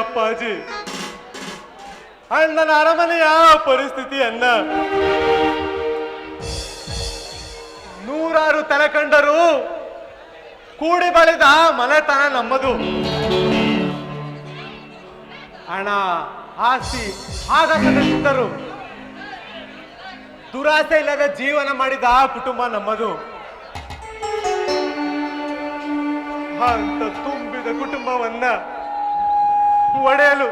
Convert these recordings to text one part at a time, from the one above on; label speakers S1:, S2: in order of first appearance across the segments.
S1: ಅಪ್ಪಾಜಿ. ಅಣ್ಣನ ಅರಮನೆಯ ಪರಿಸ್ಥಿತಿಯನ್ನ ನೂರಾರು ತಲೆ ಕಂಡರು ಕೂಡಿ ಬಳಿದ ಮನೆತನ ನಮ್ಮದು. ಹಣ, ಆಸ್ತಿ ಆಗಿದ್ದರು ದುರಾಸೆ ಇಲ್ಲದ ಜೀವನ ಮಾಡಿದ ಕುಟುಂಬ ನಮ್ಮದು. ಅಂತ ತುಂಬಿದ ಕುಟುಂಬವನ್ನ ಒಡೆಯಲು.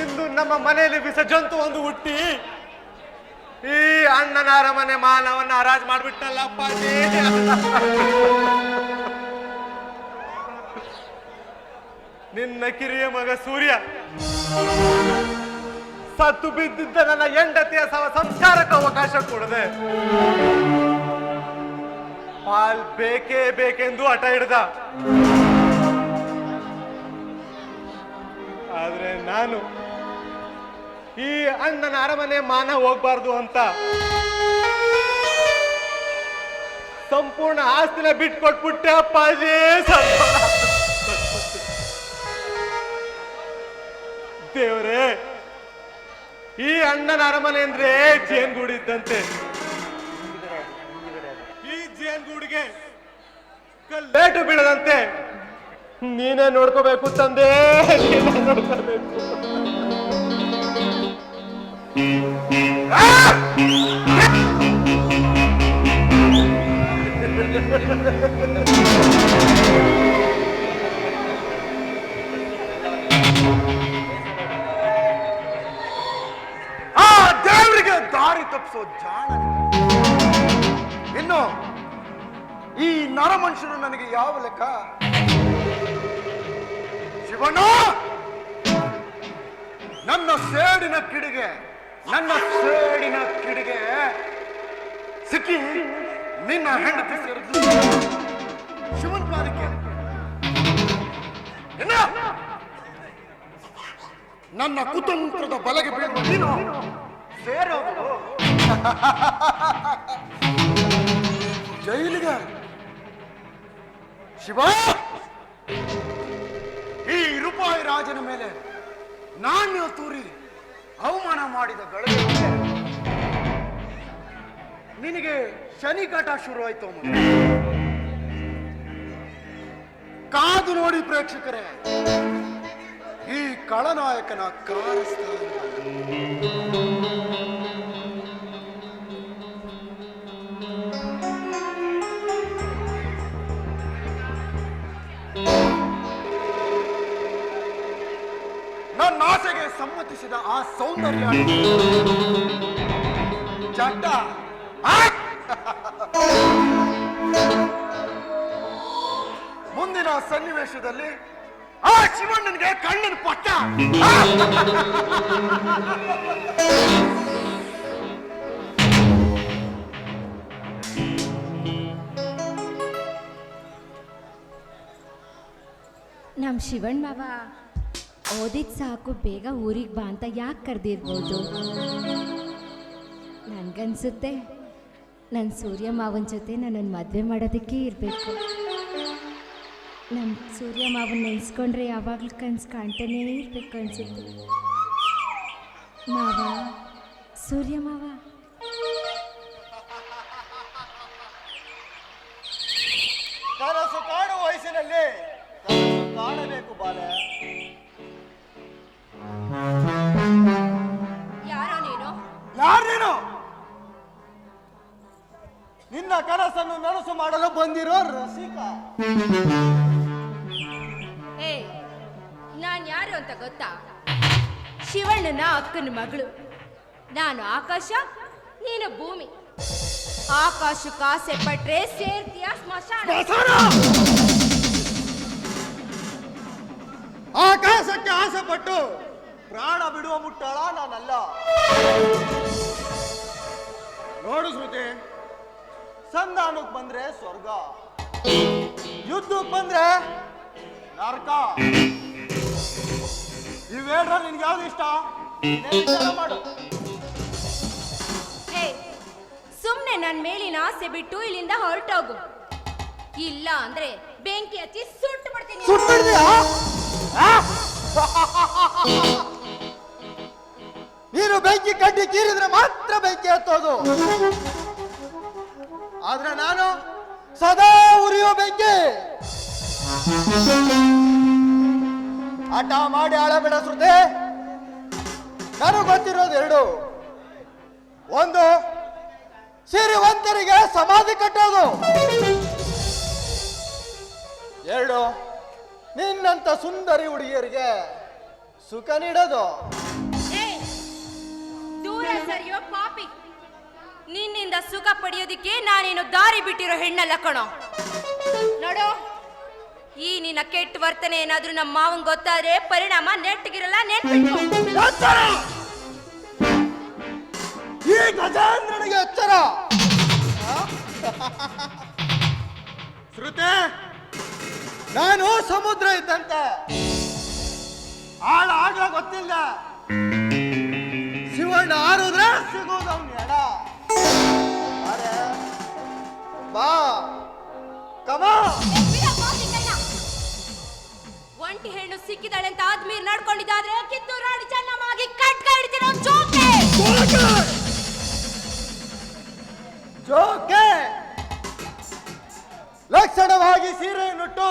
S1: ಇಂದು ನಮ್ಮ ಮನೆಯಲ್ಲಿ ಬಿಸ ಜಂತು ಒಂದು ಹುಟ್ಟಿ. ಈ ಅಣ್ಣನ ಅರಮನೆ ಮಾನವನ್ನ ಹರಾಜ್ ಮಾಡಿಬಿಟ್ಟಲ್ಲ ನಿನ್ನ ಕಿರಿಯ ಮಗ ಸೂರ್ಯ. ಸತ್ತು ಬಿದ್ದಿದ್ದ ನನ್ನ ಹೆಂಡತಿಯ ಸವ ಸಂಸ್ಕಾರಕ್ಕೆ ಅವಕಾಶ ಕೊಡದೆ. ಪಾಲ್ ಬೇಕೇ ಬೇಕೆಂದು ಹಠ ಹಿಡ್ದ. ಆದ್ರೆ ನಾನು ಈ ಅಣ್ಣನ ಅರಮನೆ ಮಾನ ಹೋಗ್ಬಾರ್ದು ಅಂತ ಸಂಪೂರ್ಣ ಆಸ್ತಿನ ಬಿಟ್ಕೊಟ್ಬಿಟ್ಟೆ ಅಪ್ಪಾಜಿ. ದೇವ್ರೇ, ಈ ಅಣ್ಣನ ಅರಮನೆ ಅಂದ್ರೆ ಜೇನ್ಗೂಡು ಇದ್ದಂತೆ ಈ ಜೇನ್ಗೂಡಿಗೆ ಕಲ್ಲೇಟು ಬೀಳದಂತೆ ನೀನೇ ನೋಡ್ಕೋಬೇಕು ತಂದೆ. ನೀನೇ ನೋಡ್ಕೋಬೇಕು.
S2: ಆ ದೇವರಿಗೆ ದಾರಿ ತಪ್ಪಿಸೋ ಜಾಣ ಇನ್ನು ಈ ನರಮನುಷ್ಯರು ನನಗೆ ಯಾವ ಲೆಕ್ಕ? ಶಿವಣ್ಣ! ನನ್ನ ಸೇಡಿನ ಕಿಡಿಗೆ, ನನ್ನ ಸೇಡಿನ ಕಿಡಿಗೆ ಸಿಕ್ಕಿ ನಿನ್ನ ಹೆಂಡತಿ ಸೇರಿದ್ದು ಶಿವನ್ ಪಾದಕ್ಕೆ ನನ್ನ ಕುತಂತ್ರದ ಬಲಗೆ ಬೀಳುವ ನೀನು ಸೇರೋದು. ಜೈಲಿಗೆ. ಶಿವ! ರಾಜನ ಮೇಲೆ ನಾಣ್ಯ ತೂರಿ ಅವಮಾನ ಮಾಡಿದ ಗಳಿಗೆ ನಿನಗೆ ಶನಿ ಕಾಟ ಶುರು ಆಯ್ತು ಕಾದು ನೋಡಿ ಪ್ರೇಕ್ಷಕರೇ, ಈ ಕಳನಾಯಕನ ಕಾಣಿಸ್ತಾನೆ ಸಮ್ಮತಿಸಿದ ಆ ಸೌಂದರ್ಯ. ಚಟ್ಟ! ಮುಂದಿನ ಸನ್ನಿವೇಶದಲ್ಲಿ ಆ ಶಿವಣ್ಣನಿಗೆ ಕಣ್ಣಿನ ಪಟ್ಟ. ನಮ್
S3: ನಮ್ಮ ಶಿವಣ್ಣ ಓದಿದ್ ಸಾಕು, ಬೇಗ ಊರಿಗೆ ಬಾ ಅಂತ ಯಾಕೆ ಕರೆದಿರ್ಬೋದು? ನನಗನ್ಸುತ್ತೆ ನನ್ನ ಸೂರ್ಯ ಮಾವನ ಜೊತೆ ನನ್ನನ್ನು ಮದುವೆ ಮಾಡೋದಕ್ಕೆ ಇರಬೇಕು. ನನ್ನ ಸೂರ್ಯ ಮಾವನ ನೆನೆಸ್ಕೊಂಡ್ರೆ ಯಾವಾಗಲೂ ಕನ್ಸು ಕಾಣ್ತಾನೇ ಇರಬೇಕು ಅನ್ಸುತ್ತೆ. ಮಾವ, ಸೂರ್ಯ ಮಾವ. ಯಾರು ನೀನು
S2: ನಿನ್ನ ಕನಸನ್ನು ನನಸು ಮಾಡಲು ಬಂದಿರೋ ರಸಿಕ.
S3: ಏ ನಾನು ಯಾರು ಅಂತ ಗೊತ್ತಾ? ಶಿವಣ್ಣನ ಅಕ್ಕನ ಮಗಳು. ನಾನು ಆಕಾಶ ನೀನು ಭೂಮಿ. ಆಕಾಶ ಕಾಸೆ ಪಟ್ರೆ ಸೇರ್ತೀಯ ಸ್ಮಶಾನ!
S2: ಪ್ರಾಣ ಬಿಡುವ ಮುಟ್ಟಾಳ ನಾನಲ್ಲ. ನೋಡು ಶ್ರುತಿ ಸಂಧಾನಕ್ಕೆ ಬಂದ್ರೆ ಸ್ವರ್ಗ. ಯುದ್ಧಕ್ಕೆ ಬಂದ್ರೆ ನರಕ. ಇವೇಡ್ರ ನಿನ್ಗೆ ಯಾವ್ದು ಇಷ್ಟ? ಸುಮ್ನೆ ನನ್ ಮಾಡು.
S3: ಹೇ ಸುಮ್ಮನೆ ನನ್ನ ಮೇಲಿನ ಆಸೆ ಬಿಟ್ಟು ಇಲ್ಲಿಂದ ಹೊರಟೋಗು. ಇಲ್ಲ ಅಂದ್ರೆ ಬೆಂಕಿ ಹಚ್ಚಿ ಸುಟ್ಟು ಬಿಡ್ತೀನಿ.
S2: ಸುಟ್ಬಿಡ್ದ್ಯಾ
S4: ನೀನು ಬೆಂಕಿ ಕಡ್ಡಿ ಕೀರಿದ್ರೆ ಮಾತ್ರ ಬೆಂಕಿ ಹತ್ತೋದು. ಆದ್ರೆ ನಾನು ಸದಾ ಉರಿಯೋ ಬೆಂಕಿ. ಆಟ ಮಾಡಿ ಆಳಬೇಡ ಶ್ರುತಿ. ನಾನು ಗೊತ್ತಿರೋದು ಎರಡು. ಒಂದು, ಸಿರಿವಂತರಿಗೆ ಸಮಾಧಿ ಕಟ್ಟೋದು. ಎರಡು, ನಿನ್ನಂತ ಸುಂದರಿ ಹುಡುಗಿಯರಿಗೆ ಸುಖ ನೀಡೋದು.
S3: ಸರಿಯೋ ಪಾಪಿ. ನಿನ್ನಿಂದ ಸುಖ ಪಡೆಯೋದಿಕ್ಕೆ ನಾನೇನು ದಾರಿ ಬಿಟ್ಟಿರೋ ಹೆಣ್ಣಲ್ಲ ಕಣೋ. ನೋಡು ಈ ನಿನ್ನ ಕೆಟ್ಟ ವರ್ತನೆ ಏನಾದ್ರೂ ನಮ್ಮ ಮಾವನ್ ಗೊತ್ತಾದ್ರೆ ಪರಿಣಾಮ ನೆಟ್ಟಗಿರಲ್ಲ
S4: ನೆಟ್ಟಿಗೆ! ಈ ಗಜೇಂದ್ರನಿಗೆ ಎಚ್ಚರ! ಶ್ರುತಿ! ನಾನು ಸಮುದ್ರ ಇದ್ದಂತೆ. ಆಳ ಆಗ ಗೊತ್ತಿಲ್ಲ. ಶಿವಣ್ಣ ಆರುದ್ರ ಸಿಗೋದು ಅವ್ನ ಎಡ ಅರೆ, ಬಾ ಕಮಾ
S3: ಒಂಟಿ ಹೆಣ್ಣು ಸಿಕ್ಕಿದಾಳೆ ಅಂತ ಆದ್ಮೀರ್ ನಡ್ಕೊಂಡಿದ್ದಾದ್ರೆ ಕಿತ್ತೂರು ರಾಣಿ ಚೆನ್ನಮ್ಮಾಗಿ ಕಟ್ಕ ಹಿಡ್ತಿರೋ ಜೋಕೆ.
S4: ಜೋಕೆ. ಲಕ್ಷಣವಾಗಿ ಸೀರೆಯನ್ನುಟ್ಟು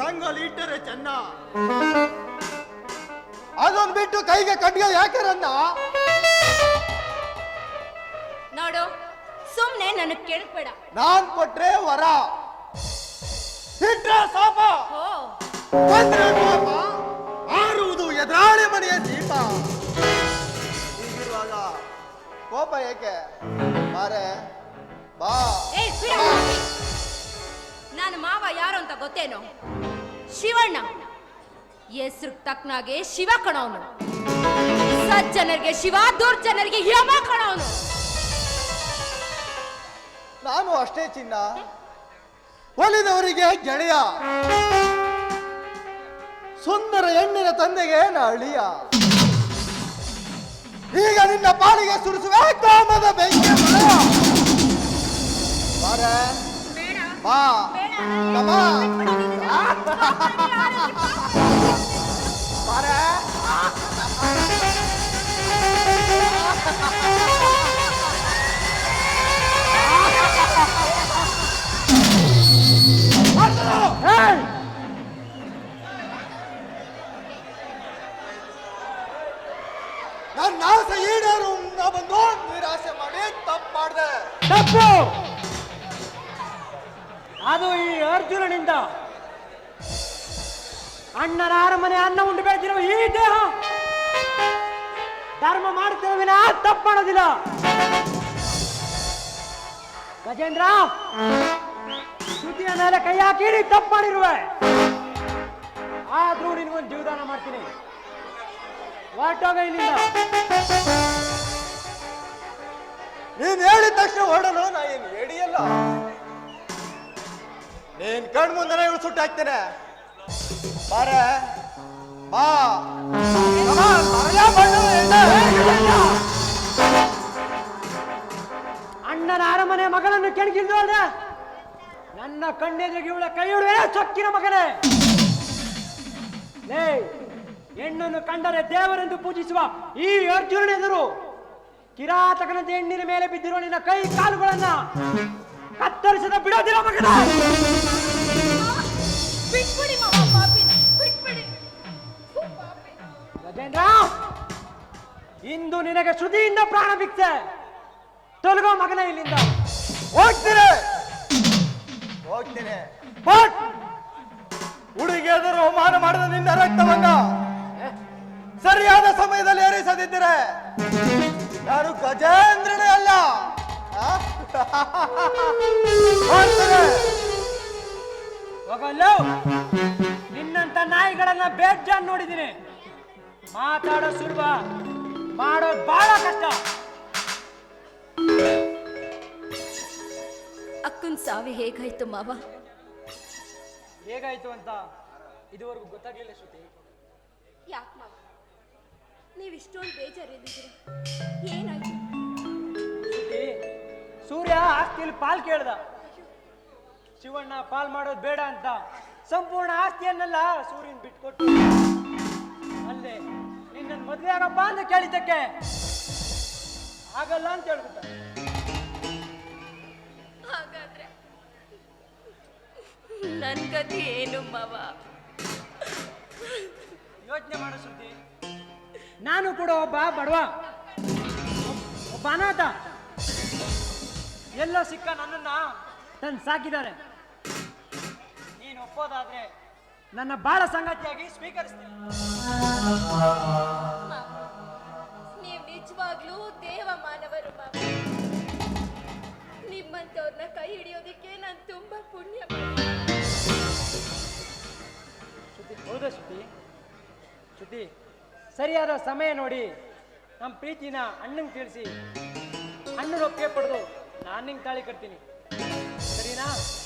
S4: ರಂಗೋಲಿ ಇಟ್ಟರೆ ಚೆನ್ನ. ಅದೊಂದು ಬಿಟ್ಟು ಕೈಗೆ ಕಡ್ಗೆ ಯಾಕೆ ರನ್ನ?
S3: ನೋಡು ಸುಮ್ನೆ ನನಗ್ ಕೇಳ್ಬೇಡ.
S4: ನಾನ್ ಕೊಟ್ರೆ ವರ. ಇಟ್ರೆ ಸಾಪ.
S3: ಓ
S4: ಬಂದ್ರೆ ಪಾಪ ಆರುವುದು ಎದುರಾಳಿ ಮನೆಯ ದೀಪ. ಹೀಗಿರುವಾಗ ಕೋಪ ಏಕೆ? ಬಾರೆ ಬಾ.
S3: ಏ ಬಿಡ ನಾನು ಮಾವ ಯಾರು ಅಂತ ಗೊತ್ತೇನು? ಶಿವಣ್ಣ. ಹೆಸ್ರು ತಕ್ಕನಾಗೆ ಶಿವ ಕಣವನು. ಸಜ್ಜನರಿಗೆ ಶಿವ ದುರ್ಜನರಿಗೆ ಯಮ ಕಣವನು.
S4: ನಾನು ಅಷ್ಟೇ ಚಿನ್ನ ಒಲಿದವರಿಗೆ ಗೆಳೆಯ ಸುಂದರ ಹೆಣ್ಣಿನ ತಂದೆಗೆ ನಳಿಯ. ಅಳಿಯ ಈಗ ನಿನ್ನ ಪಾಲಿಗೆ ಸುರಿಸುವ ಕಾಮದ ಬೆಂಕಿ ಬಾ. ಬಾ. ನನ್ನ ಆಸೆ ಈಡೇರು ನಾ ಬಂದು ನಿರಾಸೆ ಮಾಡಿ ತಪ್ಪು ಮಾಡಿದೆ
S5: ತಪ್ಪು ಅದು ಈ ಅರ್ಜುನನಿಂದ ಅಣ್ಣನ ಅರಮನೆ ಅನ್ನ ಉಂಡು ಬೆಳೆದಿರುವ ಈ ದೇಹ. ಧರ್ಮ ಮಾಡ್ತಿರೋ ವಿನ ತಪ್ಪಣದಿಲ್ಲ ಗಜೇಂದ್ರ, ಸುದ್ದಿಯ ಮೇಲೆ ಕೈ ಹಾಕಿ ತಪ್ಪು ಆದ್ರೂ ನಿನಗೊಂದು ಜೀವದಾನ ಮಾಡ್ತೀನಿ. ಹೊರಟೋಗ ಇಲ್ಲಿಂದ.
S4: ನೀನ್ ಹೇಳಿದ ತಕ್ಷಣ ಹೊರಡಲು ನಾ ಏನು ಹೇಳಿಯಲ್ಲ? ನೀನ್ ಕಣ್ ಮುಂದೆ ಇವಳು ಸುಟ್ಟು ಹಾಕ್ತೇನೆ.
S5: ಅಣ್ಣನ ಅರಮನೆ ಮಗಳನ್ನು ಕೆಣಗಿದ್ದು ಅಲ್ಲ ನನ್ನ ಕಣ್ಣೆದುರಿಗೆ ಇವಳ ಕೈ ಹಿಡುವೆ ಚೊಕ್ಕಿನ ಮಗನೇ. ಲೇ, ಹೆಣ್ಣನ್ನು ಕಂಡರೆ ದೇವರೆಂದು ಪೂಜಿಸುವ ಈ ಅರ್ಜುನನೆದುರು ಕಿರಾತಕನಂತೆ ಹೆಣ್ಣಿನ ಮೇಲೆ ಬಿದ್ದಿರುವ ನಿನ್ನ ಕೈ ಕಾಲುಗಳನ್ನ ಕತ್ತರಿಸದ ಬಿಡೋದಿಲ್ಲ ಮಗನ. ಗಜೇಂದ್ರ ಇಂದು ನಿನಗೆ ಶ್ರುತಿಯಿಂದ ಪ್ರಾಣ ಬಿಕ್ತೆ ತೊಲಗೋ ಮಗನ ಇಲ್ಲಿಂದ.
S4: ಹೋಗ್ತೀನಿ. ಹೋಗ್ತೀನಿ. ಬಟ್ ಹುಡುಗಿ ಎದುರು ಅವಮಾನ ಮಾಡಿದ ನಿನ್ನ ರಕ್ತವನ್ನ ಸರಿಯಾದ ಸಮಯದಲ್ಲಿ ಏರಿಸದಿದ್ದರೆ ನಾನು ಗಜೇಂದ್ರನೇ ಅಲ್ಲ.
S5: ಹೋಗಲ್ಲೋ ನಿನ್ನಂತ ನಾಯಿಗಳನ್ನ ಬೇಜಾನ್ ನೋಡಿದ್ದೀನಿ. ಮಾತಾಡೋ ಸುಲಭ ಮಾಡೋ ಬಹಳ ಕಷ್ಟ.
S3: ಅಕ್ಕನ್ ಸಾವಿ ಹೇಗಾಯ್ತು ಮಾವ?
S5: ಹೇಗಾಯ್ತು ಅಂತ ಇದುವರೆಗೂ ಗೊತ್ತಾಗ್ಲಿಲ್ಲ ಶ್ರುತಿ.
S3: ಯಾಕೆ ಮಾವ? ನೀವು ಇಷ್ಟೊಂದು ಬೇಜಾರಿದ್ದೀರಿ. ಏನಾಯ್ತು?
S5: ಶ್ರುತಿ ಸೂರ್ಯ ಆಸ್ತಿಯಲ್ಲಿ ಪಾಲ್ ಕೇಳ್ದ. ಶಿವಣ್ಣ ಪಾಲ್ ಮಾಡೋದು ಬೇಡ ಅಂತ ಸಂಪೂರ್ಣ ಆಸ್ತಿಯನ್ನೆಲ್ಲ ಸೂರ್ಯನ್ ಬಿಟ್ಕೊಟ್ಟು ಅಲ್ಲೇ ನಿನ್ನ ಮದುವೆ ಆಗಪ್ಪ ಅಂತ ಕೇಳಿದ್ದಕ್ಕೆ ಆಗಲ್ಲ ಅಂತ ಹೇಳ್ಬಿಟ್ಟ.
S3: ಹಾಗಾದ್ರೆ ನನ್ ಗತಿ ಏನು ಮಾವ?
S5: ಯೋಚನೆ ಮಾಡೋ ಸುದ್ದಿ ನಾನು ಕೂಡ ಒಬ್ಬ ಬಡವ ಒಬ್ಬ ಅನಾಥ. ಎಲ್ಲ ಸಿಕ್ಕ ನನ್ನನ್ನ ತಂದು ಸಾಕಿದ್ದಾರೆ. ನೀನು ಒಪ್ಪೋದಾದ್ರೆ ನನ್ನ ಬಾಳ ಸಂಗತಿಯಾಗಿ ಸ್ವೀಕರಿಸ್ತೀನಿ.
S3: ನೀವು ನಿಜವಾಗ್ಲೂ ದೇವ ಮಾನವರು ಕೈ ಹಿಡಿಯೋದಿಕ್ಕೆ ನಾನು ತುಂಬಾ ಪುಣ್ಯ. ಮಾಡಿದ್ದೀನಿ.
S5: ಶ್ರುತಿ ಹೌದಾ ಸುದ್ದಿ ಶ್ರುತಿ ಸರಿಯಾದ ಸಮಯ ನೋಡಿ. ನಮ್ಮ ಪ್ರೀತಿನ ಅಣ್ಣಂಗೆ ತಿಳಿಸಿ. ಅಣ್ಣನ ಒಪ್ಪಿಗೆ ಪಡೆದು ನಾನು ನಿಂಗೆ ತಾಳಿ ಕಟ್ತೀನಿ. it out.